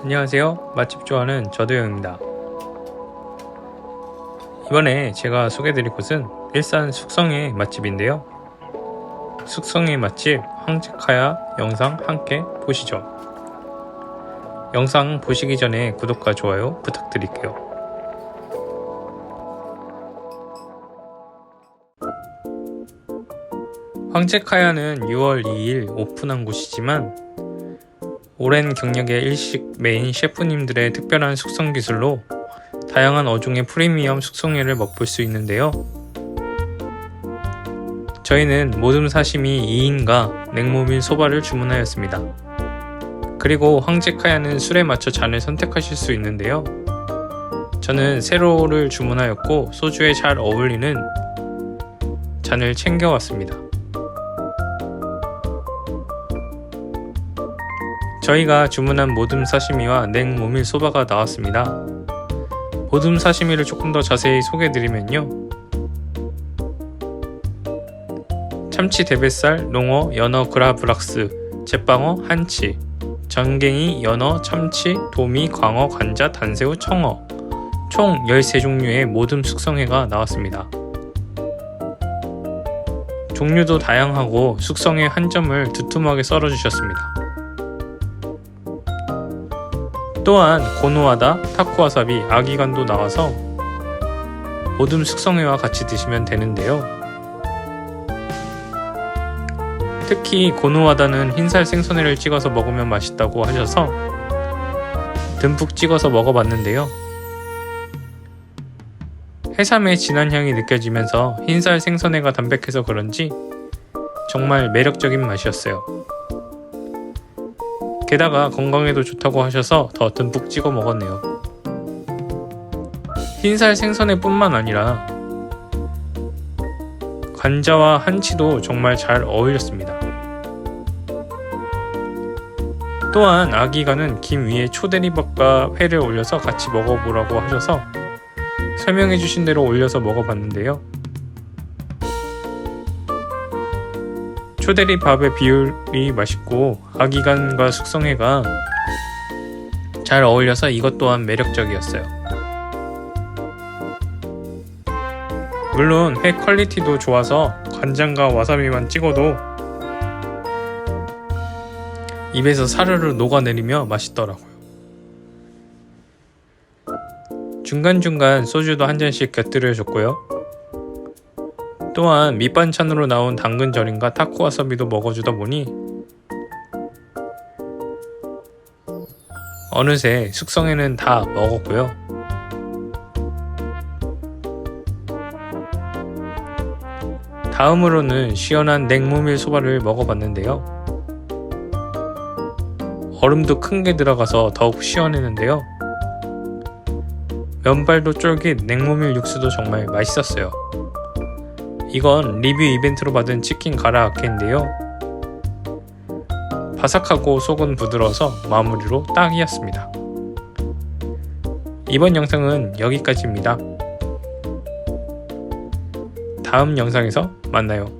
안녕하세요. 맛집 좋아하는 저도영입니다. 이번에 제가 소개드릴 곳은 일산 숙성의 맛집인데요. 숙성의 맛집 황제카야 영상 함께 보시죠. 영상 보시기 전에 구독과 좋아요 부탁드릴게요. 황제카야는 6월 2일 오픈한 곳이지만 오랜 경력의 일식 메인 셰프님들의 특별한 숙성 기술로 다양한 어종의 프리미엄 숙성회를 맛볼 수 있는데요. 저희는 모듬 사시미 2인과 냉모밀 소바를 주문하였습니다. 그리고 황제카야는 술에 맞춰 잔을 선택하실 수 있는데요. 저는 세로를 주문하였고 소주에 잘 어울리는 잔을 챙겨왔습니다. 저희가 주문한 모듬 사시미와 냉 모밀 소바가 나왔습니다. 모듬 사시미를 조금 더 자세히 소개해드리면요. 참치 대뱃살, 농어, 연어 그라브락스, 제빵어, 한치, 전갱이, 연어, 참치, 도미, 광어, 관자, 단새우, 청어 총 13종류의 모듬 숙성회가 나왔습니다. 종류도 다양하고 숙성회 한 점을 두툼하게 썰어주셨습니다. 또한 고노하다, 타코와사비, 아기간도 나와서 모듬 숙성회와 같이 드시면 되는데요. 특히 고노하다는 흰살 생선회를 찍어서 먹으면 맛있다고 하셔서 듬뿍 찍어서 먹어봤는데요. 해삼의 진한 향이 느껴지면서 흰살 생선회가 담백해서 그런지 정말 매력적인 맛이었어요. 게다가 건강에도 좋다고 하셔서 더 듬뿍 찍어 먹었네요. 흰살 생선회 뿐만 아니라 관자와 한치도 정말 잘 어울렸습니다. 또한 아기가는 김 위에 초대리밥과 회를 올려서 같이 먹어보라고 하셔서 설명해 주신 대로 올려서 먹어봤는데요. 초대리 밥의 비율이 맛있고 아기간과 숙성회가 잘 어울려서 이것 또한 매력적이었어요. 물론 회 퀄리티도 좋아서 간장과 와사비만 찍어도 입에서 사르르 녹아내리며 맛있더라고요. 중간중간 소주도 한 잔씩 곁들여 줬고요. 또한 밑반찬으로 나온 당근 절임과 타코 와사비도 먹어주다 보니 어느새 숙성에는 다 먹었고요. 다음으로는 시원한 냉모밀 소바를 먹어봤는데요. 얼음도 큰 게 들어가서 더욱 시원했는데요. 면발도 쫄깃 냉모밀 육수도 정말 맛있었어요. 이건 리뷰 이벤트로 받은 치킨 가라 아케인데요. 바삭하고 속은 부드러워서 마무리로 딱이었습니다. 이번 영상은 여기까지입니다. 다음 영상에서 만나요.